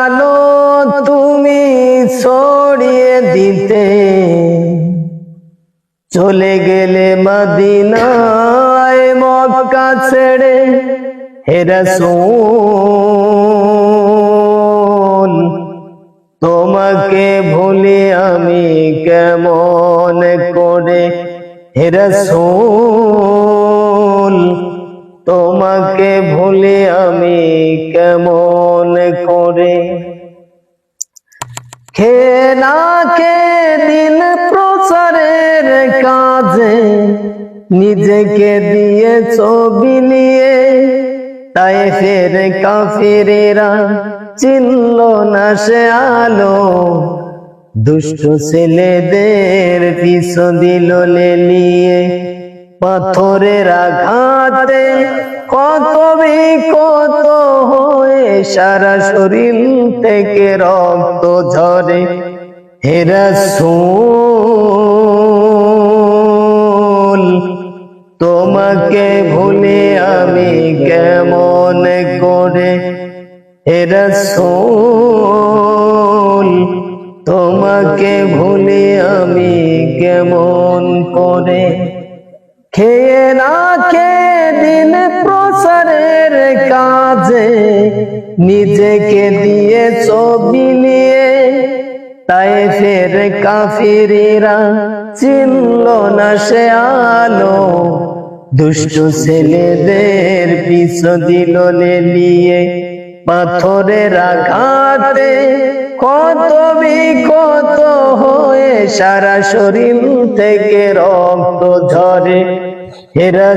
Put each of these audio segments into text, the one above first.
আলো তুমি ছড়িয়ে দিতে। চলে গেলে মদিনায় মক্কা ছেড়ে হেরাসুল তোমাকে ভুলি আমি কেমন করে? হেরাসুল তোমাকে ভুলি আমি কেমন খে না খে দিন প্রচারের কাজে, নিজেকে দিয়ে ছবি নিয়ে, তাই ফের কাফিরেরা চিনল না সে আলো। দুষ্ট ছেলেদের পিছ দিল নিয়ে, পাথরের আঘাতে কত কত সারা শরীর থেকে রক্ত ঝরে। হেরা তোমাকে ভুলে আমি কেমন করে? হেরা তোমাকে ভুলে আমি কেমন করে? খেয়ে না খেয়ে দিন প্রসারের কাজে। নিজেকে দিয়ে ছবি নিয়ে তাই ফের কাফিরেরা চিনল না সে আলো। দুষ্ট ছেলেদের পিছ দিল নিয়ে পাথরের আঘাতে কত বিকত হয়ে সারা শরীর থেকে রক্ত ঝরে। হেরা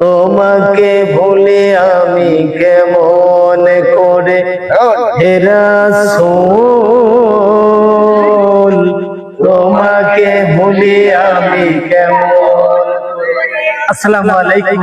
তোমাকে ভুলে আমি কেমন করে হেরা তোমাকে ভুলে আমি কেমন আসসালামু আলাইকুম